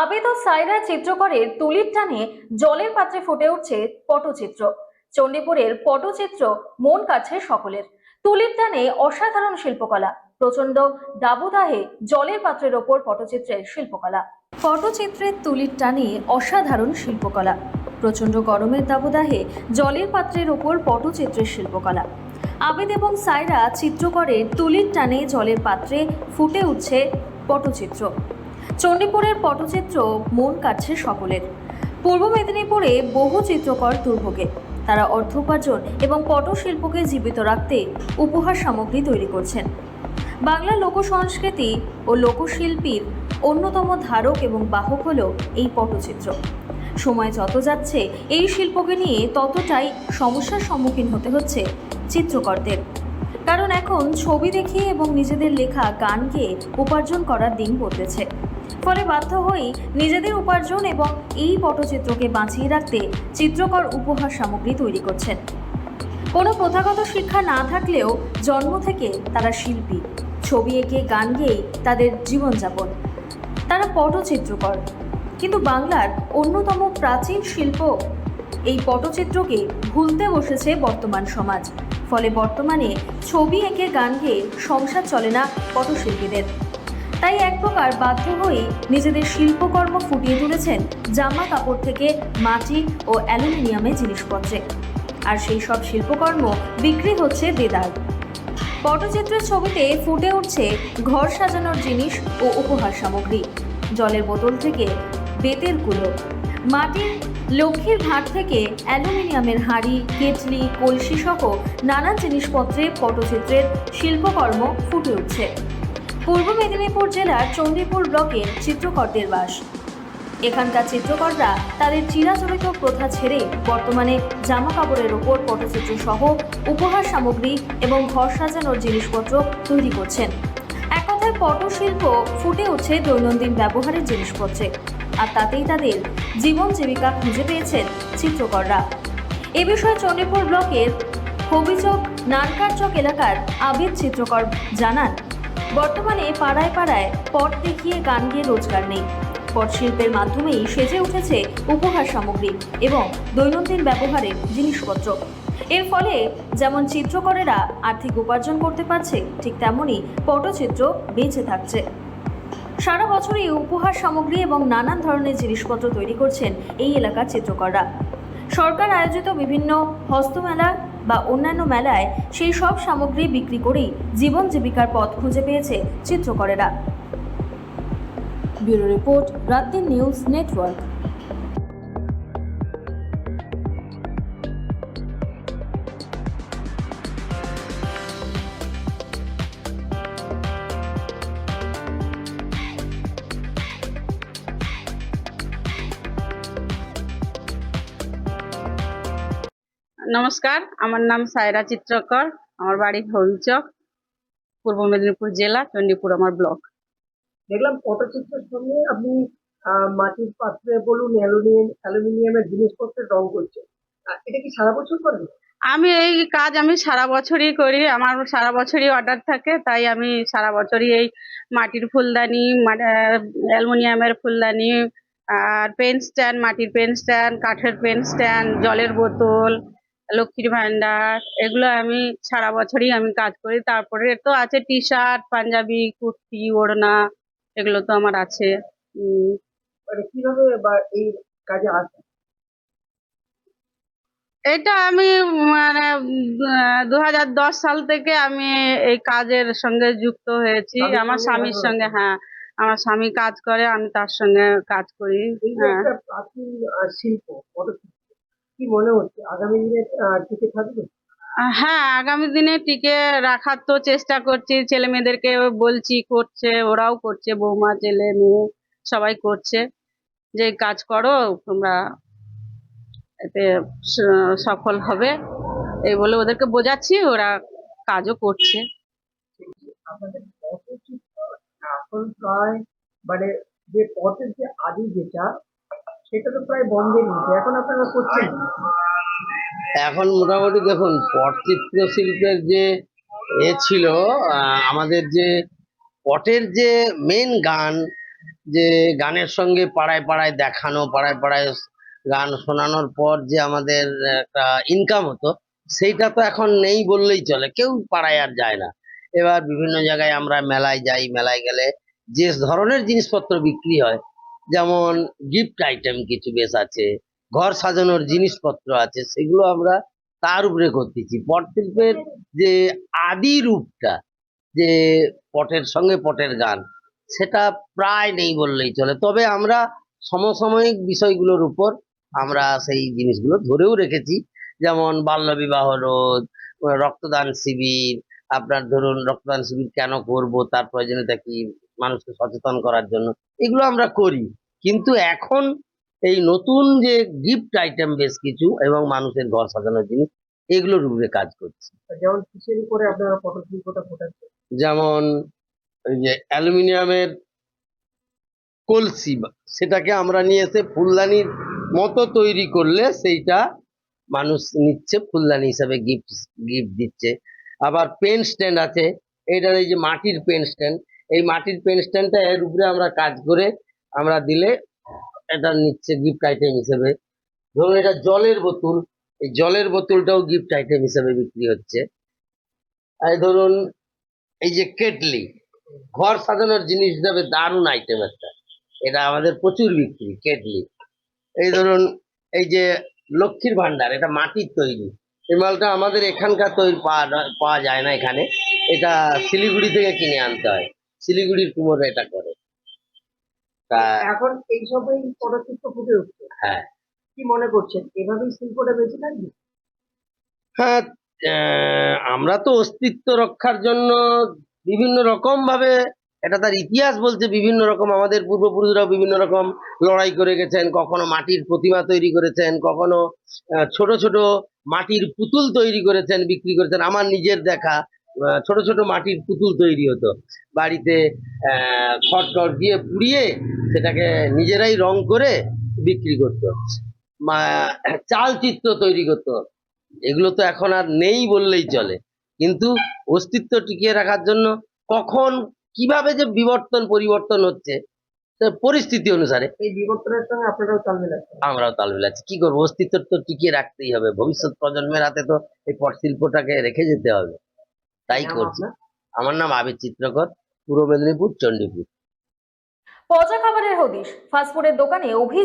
আবেদ ও সাইরা চিত্রকরের তুলির টানে জলের পাত্রে ফুটে উঠছে পটচিত্র। চণ্ডীপুরের পটচিত্র মন কাছে সকলের। তুলির টানে অসাধারণ শিল্পকলা। প্রচণ্ড দাবদাহে জলের পাত্রের ওপর পটচিত্রের শিল্পকলা। পটচিত্রের তুলির টানে অসাধারণ শিল্পকলা। প্রচণ্ড গরমের দাবদাহে জলের পাত্রের ওপর পটচিত্রের শিল্পকলা। আবেদ এবং সাইরা চিত্রকরের তুলির টানে জলের পাত্রে ফুটে উঠছে পটচিত্র। চণ্ডীপুরের পটচিত্র মন কাটছে সকলের। পূর্ব মেদিনীপুরে বহু চিত্রকর দুর্ভোগে। তারা অর্থ উপার্জন এবং পটশিল্পকে জীবিত রাখতে উপহার সামগ্রী তৈরি করছেন। বাংলা লোকসংস্কৃতি ও লোকশিল্পীর অন্যতম ধারক এবং বাহক হল এই পটচিত্র। সময় যত যাচ্ছে, এই শিল্পকে নিয়ে ততটাই সমস্যার সম্মুখীন হতে হচ্ছে চিত্রকরদের। কারণ এখন ছবি দেখিয়ে এবং নিজেদের লেখা গান গেয়ে উপার্জন করার দিন বদলেছে। ফলে বাধ্য হয়েই নিজেদের উপার্জন এবং এই পটচিত্রকে বাঁচিয়ে রাখতে চিত্রকর উপহার সামগ্রী তৈরি করছেন। কোনো প্রথাগত শিক্ষা না থাকলেও জন্ম থেকে তারা শিল্পী। ছবি এঁকে, গান গেয়েই তাদের জীবনযাপন। তারা পটচিত্রকর। কিন্তু বাংলার অন্যতম প্রাচীন শিল্প এই পটচিত্রকে ভুলতে বসেছে বর্তমান সমাজ। ফলে বর্তমানে ছবি এঁকে, গান গেয়ে সংসার চলে না পটশিল্পীদের। তাই এক প্রকার বাধ্য হয়ে নিজেদের শিল্পকর্ম ফুটিয়ে তুলেছেন জামা কাপড় থেকে মাটি ও অ্যালুমিনিয়ামের জিনিসপত্রে। আর সেই সব শিল্পকর্ম বিক্রি হচ্ছে দেদার। পটচিত্রের ছবিতে ফুটে উঠছে ঘর সাজানোর জিনিস ও উপহার সামগ্রী। জলের বোতল থেকে বেতের কুলো। মাটির লক্ষ্মীর ঘাট থেকে অ্যালুমিনিয়ামের হাঁড়ি, কেটলি কলসি সহ নানান জিনিসপত্রে পটচিত্রের শিল্পকর্ম ফুটে উঠছে। পূর্ব মেদিনীপুর জেলার চণ্ডীপুর ব্লকের চিত্রকরদের বাস। এখানকার চিত্রকররা তাদের চিরাচরিত প্রথা ছেড়ে বর্তমানে জামা কাপড়ের ওপর পটচিত্র সহ উপহার সামগ্রী এবং ঘর সাজানোর জিনিসপত্র তৈরি করছেন। এক কথায় পটশিল্প ফুটে উঠছে দৈনন্দিন ব্যবহারের জিনিসপত্রে, আর তাতেই তাদের জীবন জীবিকা খুঁজে পেয়েছেন চিত্রকররা। এ বিষয়ে চণ্ডীপুর ব্লকের হবিচক নানকারচক এলাকার আবিদ চিত্রকর জানান। বর্তমানে পাড়ায় পাড়ায় পট দেখিয়ে গান গিয়ে রোজগার নেই। পট শিল্পের মাধ্যমেই সেজে উঠেছে উপহার সামগ্রী এবং দৈনন্দিন ব্যবহারের জিনিসপত্র। এর ফলে যেমন চিত্রকরেরা আর্থিক উপার্জন করতে পারছে, ঠিক তেমনই পটচিত্র বেঁচে থাকছে। সারা বছরই উপহার সামগ্রী এবং নানান ধরনের জিনিসপত্র তৈরি করছেন এই এলাকার চিত্রকররা। সরকার আয়োজিত বিভিন্ন হস্তমেলা বা অন্যান্য মেলায় সেই সব সামগ্রী বিক্রি করেই জীবন জীবিকার পথ খুঁজে পেয়েছে চিত্রকরেরা। ব্যুরো রিপোর্ট রাতের নিউজ নেটওয়ার্ক। নমস্কার আমার নাম সায়রা চিত্রকর আমার বাড়ি হলচক পূর্ব মেদিনীপুর জেলা চণ্ডীপুর আমার ব্লক। দেখলাম পটচিত্রের সঙ্গে আপনি মাটির পাত্রে বলুন অ্যালুমিনিয়াম অ্যালুমিনিয়ামের জিনিসপত্রের রং করছেন। এটা কি সারা বছর করেন? আমি এই কাজ আমি সারা বছরই করি আমার সারা বছরই অর্ডার থাকে তাই আমি সারা বছরই এই মাটির ফুলদানি মানে অ্যালুমিনিয়ামের ফুলদানি আর পেন স্ট্যান্ড মাটির পেন স্ট্যান্ড কাঠের পেন স্ট্যান্ড জলের বোতল লক্ষ্মীর ভান্ডার এগুলো আমি সারা বছরই আমি কাজ করি। তারপরে তো আছে টি শার্ট পাঞ্জাবি কুর্তি ওড়না এগুলো তো আমার আছে। মানে কীভাবে এই কাজে আসেন এটা আমি মানে দু হাজার দশ সাল থেকে আমি এই কাজের সঙ্গে যুক্ত হয়েছি। আমার স্বামীর সঙ্গে হ্যাঁ আমার স্বামী কাজ করে আমি তার সঙ্গে কাজ করি হ্যাঁ। শিল্প কি মনে হচ্ছে? আগামী দিনে টিকে থাকবে? হ্যাঁ আগামী দিনে টিকে রাখার তো চেষ্টা করছি। ছেলে মেয়েদেরকে বলছি করছে ওরাও করছে বৌমা ছেলে মেয়ে সবাই করছে। যে কাজ করো তোমরা এতে সফল হবে। এই বলে ওদেরকে বোঝাচ্ছি ওরা কাজও করছে। মানে যে পটের যে আদি যেটা সেটা তো প্রায় এখন আপনারা করছেন এখন মোটামুটি দেখুন, পটচিত্র শিল্পের যে এ ছিল আমাদের যে পটের যে মেন গান, যে গানের সঙ্গে পাড়ায় পাড়ায় দেখানো, পাড়ায় পাড়ায় গান শোনানোর পর যে আমাদের একটা ইনকাম হতো, সেইটা তো এখন নেই বললেই চলে। কেউ পাড়ায় আর যায় না। এবার বিভিন্ন জায়গায় আমরা মেলায় যাই, মেলায় গেলে যে ধরনের জিনিসপত্র বিক্রি হয় যেমন গিফট আইটেম কিছু বেশ আছে, ঘর সাজানোর জিনিসপত্র আছে, সেগুলো আমরা তার উপরে করতেছি। পট শিল্পের যে আদি রূপটা, যে পটের সঙ্গে পটের গান, সেটা প্রায় নেই বললেই চলে। তবে আমরা সমসাময়িক বিষয়গুলোর উপর আমরা সেই জিনিসগুলো ধরেও রেখেছি। যেমন বাল্যবিবাহ রোধ, রক্তদান শিবির, আপনার ধরুন রক্তদান শিবির কেন করব, তার প্রয়োজনীয়তা কি, মানুষকে সচেতন করার জন্য, এগুলো আমরা করি। কিন্তু এখন এই নতুন যে গিফট আইটেম বেশ কিছু এবং মানুষের ঘর সাজানোর জিনিস এগুলোর উপরে কাজ করছি। যেমন কিসের উপরে আপনারা পটশিল্পটা ফোটাচ্ছেন যেমন ওই যে অ্যালুমিনিয়ামের কলসি সেটাকে আমরা নিয়ে এসে ফুলদানির মতো তৈরি করলে সেইটা মানুষ নিচ্ছে ফুলদানি হিসাবে গিফট গিফট দিচ্ছে। আবার পেন স্ট্যান্ড আছে এইটার এই যে মাটির পেন স্ট্যান্ড এই মাটির পেন স্ট্যান্ডটা এর উপরে আমরা কাজ করে আমরা দিলে এটা নিচ্ছে গিফট আইটেম হিসেবে। ধরুন এটা জলের বোতল, এই জলের বোতলটাও গিফট আইটেম হিসেবে বিক্রি হচ্ছে। আর ধরুন, এই যে কেটলি, ঘর সাজানোর জিনিস হিসাবে দারুণ আইটেম একটা। এটা আমাদের প্রচুর বিক্রি, কেটলি। এই ধরুন, এই যে লক্ষ্মীর ভান্ডার এটা মাটির তৈরি। এই মালটা আমাদের এখানকার তৈরি পাওয়া যায় না এখানে। এটা শিলিগুড়ি থেকে কিনে আনতে হয়। শিলিগুড়ির কুমোররা এটা করে। এখন এইসবই পটশিল্প ফুটে উঠছে। হ্যাঁ। কি মনে করছেন? এভাবেই শিল্পটা বেঁচে থাকবে হ্যাঁ আমরা তো অস্তিত্ব রক্ষার জন্য বিভিন্ন রকম ভাবে এটা তার ইতিহাস বলছে বিভিন্ন রকম আমাদের পূর্বপুরুষরা বিভিন্ন রকম লড়াই করে গেছেন কখনো মাটির প্রতিমা তৈরি করেছেন কখনো ছোট ছোট মাটির পুতুল তৈরি করেছেন বিক্রি করেছেন। আমার নিজের দেখা ছোট ছোট মাটির পুতুল তৈরি হতো। বাড়িতে খড় টড় দিয়ে পুড়িয়ে সেটাকে নিজেরাই রং করে বিক্রি করতো। চাল চিত্র তৈরি করতো। এগুলো তো এখন আর নেই বললেই চলে। কিন্তু অস্তিত্ব টিকিয়ে রাখার জন্য কখন কীভাবে যে বিবর্তন পরিবর্তন হচ্ছে পরিস্থিতি অনুসারে এই বিবর্তনের সঙ্গে আপনারাও তাল মেলাচ্ছেন। আমরাও তাল মিলাচ্ছি। কি করব? অস্তিত্ব তো টিকিয়ে রাখতেই হবে। ভবিষ্যৎ প্রজন্মের হাতে তো এই পট শিল্পটাকে রেখে যেতে হবে। তাই করছে। আমার নাম আবির চিত্রকর পূর্ব মেদিনীপুর চণ্ডীপুর। পচা খাবারের হদিশ ফাস্টফুডের দোকানে অভিযোগ